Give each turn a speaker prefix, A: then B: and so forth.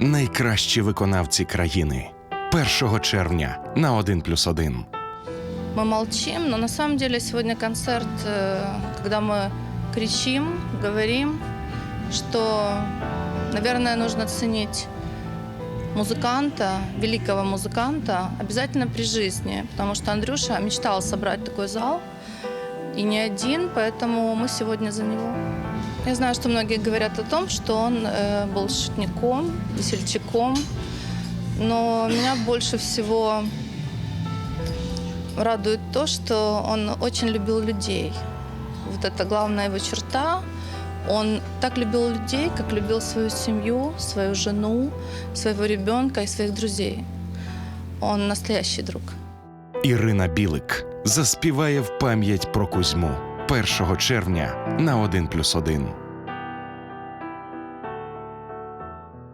A: найкращі виконавці країни 1 червня на 1+,1.
B: Мы молчим, но на самом деле сегодня концерт, э, когда мы кричим, говорим, что, наверное, нужно ценить музыканта, великого музыканта, обязательно при жизни, потому что Андрюша мечтал собрать такой зал, И не один, поэтому мы сегодня за него. Я знаю, что многие говорят о том, что он э, был шутником, весельчаком, но меня больше всего радует то, что он очень любил людей. Вот это главная его черта. Он так любил людей, как любил свою семью, свою жену, своего ребенка и своих друзей. Он настоящий друг.
A: Ірина Білик заспіває в пам'ять про Кузьму 1 червня на 1+,1.